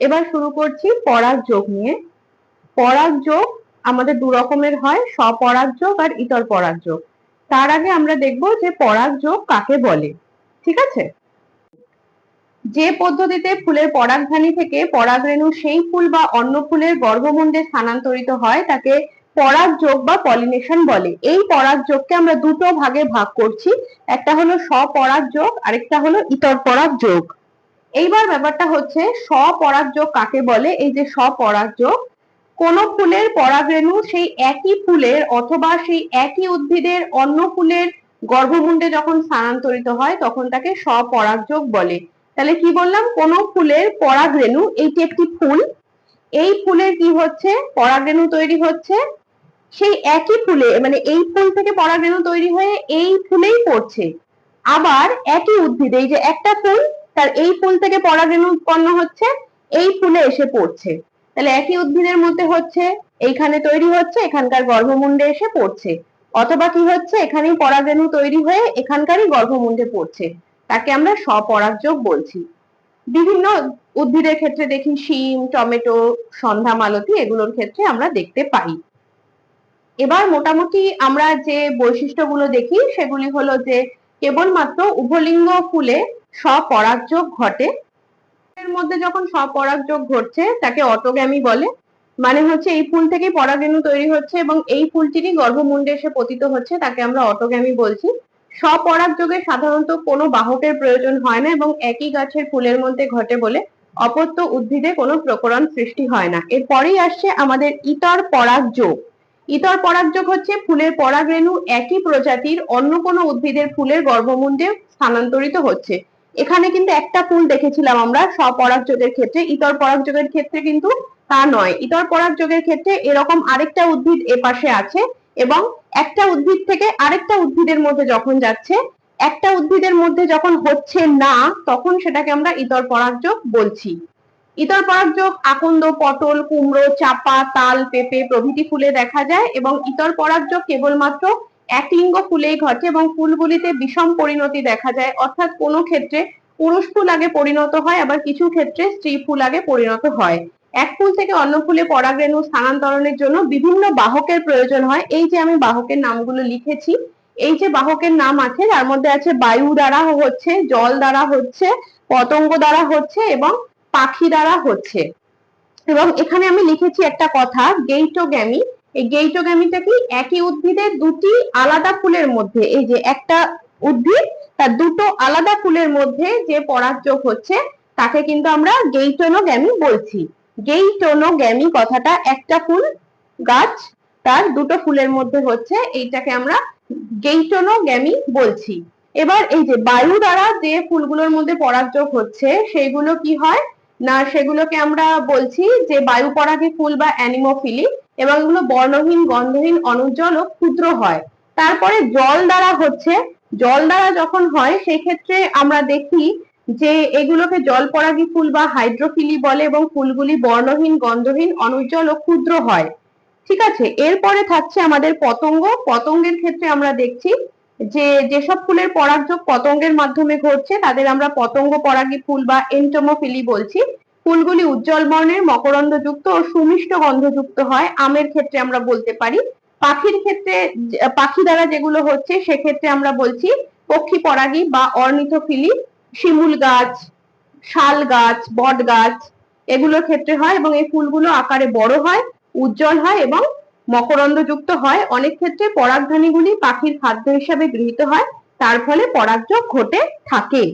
এবার শুরু করছি পরাগ যোগ নিয়ে। পরাগ যোগ আমাদের দু রকমের হয়, স্বপরাগ যোগ আর ইতর পরাগ যোগ। তার আগে আমরা দেখব যে পরাগ যোগ কাকে বলে, ঠিক আছে? যে পদ্ধতিতে ফুলের পরাগধানী থেকে পরাগরেণু সেই ফুল বা অন্য ফুলের গর্ভমুণ্ডে স্থানান্তরিত হয়, তাকে পরাগ যোগ বা পলিনেশন বলে। এই পরাগ যোগকে আমরা দুটো ভাগে ভাগ করছি, একটা হলো স্বপরাগ যোগ, আরেকটা হলো ইতর পরাগ যোগ। এইবার ব্যাপারটা হচ্ছে স্বপরাগযোগ কাকে বলে? এই যে স্বপরাগ যোগ কোন ফুলের পরাগরেণু সেই একই ফুলের অথবা সেই একই উদ্ভিদের অন্য ফুলের গর্ভমুণ্ডে যখন স্থানান্তরিত হয়, তখন তাকে স্বপরাগযোগ বলে। তাহলে কি বললাম? কোন ফুলের পরাগরেণু এইটি একটি ফুল, এই ফুলের কি হচ্ছে? পরাগরেণু তৈরি হচ্ছে সেই একই ফুলে মানে এই ফুল থেকে পরাগরেণু তৈরি হয়ে এই ফুলেই পড়ছে। আবার একই উদ্ভিদ, এই যে একটা ফুল তার এই ফুল থেকে পরাগরেণু উৎপন্ন হচ্ছে, এই ফুলে এসে পড়ছে। তাহলে একই উদ্ভিদের মধ্যে হচ্ছে, এইখানে তৈরি হচ্ছে, এখানকার গর্ভমুণ্ডে এসে পড়ছে। অথবা কি হচ্ছে, এখানেই পরাগরেণু তৈরি হয়ে এখানকারই গর্ভমুণ্ডে পড়ছে। তাকে আমরা স্বপরাগযোগ বলছি। বিভিন্ন উদ্ভিদের ক্ষেত্রে দেখি শিম, টমেটো, সন্ধ্যা মালতি, এগুলোর ক্ষেত্রে আমরা দেখতে পাই। এবার মোটামুটি আমরা যে বৈশিষ্ট্যগুলো দেখি, সেগুলি হলো যে কেবলমাত্র উভলিঙ্গ ফুলে স্বপরাগযোগ ঘটে। এর মধ্যে যখন স্বপরাগযোগ ঘটছে, তাকে অটোগ্যামি বলে। মানে হচ্ছে এই ফুল থেকে পরাগেণু তৈরি হচ্ছে এবং এই ফুলটিরই গর্ভমুণ্ডে এসে পতিত হচ্ছে, তাকে আমরা অটোগ্যামি বলছি। স্বপরাগযোগে সাধারণত কোনো বাহকের প্রয়োজন হয় না এবং একই গাছের ফুলের মধ্যে ঘটে বলে অপত্য উদ্ভিদে কোনো প্রকরণ সৃষ্টি হয় না। এরপরেই আসছে আমাদের ইতর পরাগযোগ। ইতর পরাগযোগ হচ্ছে ফুলের পরাগরেণু একই প্রজাতির অন্য কোনো উদ্ভিদের ফুলের গর্ভমুণ্ডে স্থানান্তরিত হচ্ছে। এখানে কিন্তু একটা ফুল দেখেছিলাম আমরা স্বপরাগযোগের ক্ষেত্রে, ইতর পরাগযোগের ক্ষেত্রে কিন্তু তা নয়। ইতর পরাগযোগের ক্ষেত্রে এরকম আরেকটা উদ্ভিদ এপাশে আছে এবং একটা উদ্ভিদ থেকে আরেকটা উদ্ভিদের মধ্যে যখন যাচ্ছে, একটা উদ্ভিদের মধ্যে যখন হচ্ছে না, তখন সেটাকে আমরা ইতর পরাগযোগ বলছি। ইতর পরাগযোগ আকন্দ, পটল, কুমড়ো, চাপা, তাল, পেঁপে প্রভৃতি ফুলে দেখা যায় এবং ইতর পরাগযোগ কেবলমাত্র এক লিঙ্গ ফুলেই ঘটে এবং ফুলগুলিতে বিষম পরিণতি দেখা যায়। অর্থাৎ কোনো ক্ষেত্রে পুরুষ ফুল আগে পরিণত হয়, আবার কিছু ক্ষেত্রে স্ত্রী ফুল আগে পরিণত হয়। এক ফুল থেকে অন্য ফুলে পরাগরেণু স্থানান্তরণের জন্য বিভিন্ন বাহকের প্রয়োজন হয়। এই যে আমি বাহকের নামগুলো লিখেছি, এই যে বাহকের নাম আছে, তার মধ্যে আছে বায়ু দ্বারা হচ্ছে, জল দ্বারা হচ্ছে, পতঙ্গ দ্বারা হচ্ছে এবং পাখি দ্বারা হচ্ছে। এবং এখানে আমি লিখেছি একটা কথা গেইটোগ্যামি এই গেইটোগ্যামিটা কি? একই উদ্ভিদের দুটি আলাদা ফুলের মধ্যে, এই যে একটা উদ্ভিদ, তার দুটো আলাদা ফুলের মধ্যে যে পরাগযোগ হচ্ছে, তাকে কিন্তু আমরা গেইটোনোগ্যামি বলছি। গেইটোনোগ্যামি কথাটা একটা ফুল গাছ, তার দুটো ফুলের মধ্যে হচ্ছে, এইটাকে আমরা গেইটোনোগ্যামি বলছি। এবার এই যে বায়ু দ্বারা যে ফুলগুলোর মধ্যে পরাগযোগ হচ্ছে, সেগুলো কি হয়? না, সেগুলোকে আমরা বলছি যে বায়ু পরাগী ফুল বা অ্যানিমোফিলি এবং এগুলো বর্ণহীন, গন্ধহীন অনুজ্জ্বল ও ক্ষুদ্র হয়। তারপরে জল দ্বারা হচ্ছে, জল দ্বারা যখন হয় সেই ক্ষেত্রে আমরা দেখি যে এগুলোকে জল পরাগী ফুল বা হাইড্রোফিলি বলে এবং ফুলগুলি বর্ণহীন, গন্ধহীন, অনুজ্জ্বল ও ক্ষুদ্র হয়। ঠিক আছে? এরপরে থাকছে আমাদের পতঙ্গ। পতঙ্গের ক্ষেত্রে আমরা দেখছি যে যেসব ফুলের পরাগযোগ পতঙ্গের মাধ্যমে ঘটছে, তাদের আমরা পতঙ্গ পরাগী ফুল বা এন্টোমোফিলি বলছি। ফুলগুলি উজ্জ্বল বর্ণের, মকরন্দযুক্ত ও সুমিষ্ট গন্ধযুক্ত হয়। আমের ক্ষেত্রে আমরা বলতে পারি। পাখির ক্ষেত্রে, পাখি দ্বারা যেগুলো হচ্ছে, সেক্ষেত্রে আমরা বলছি পক্ষী পরাগী বা অর্নিথোফিলি, শিমুল গাছ, শাল গাছ, বট গাছ, এগুলোর ক্ষেত্রে হয় এবং এই ফুলগুলো আকারে বড় হয়, উজ্জ্বল হয় এবং মকরন্দযুক্ত হয়। অনেক ক্ষেত্রে পরাগধানীগুলি পাখির খাদ্য হিসাবে গৃহীত হয়। তার ফলে পরাগযোগ ঘটে থাকে।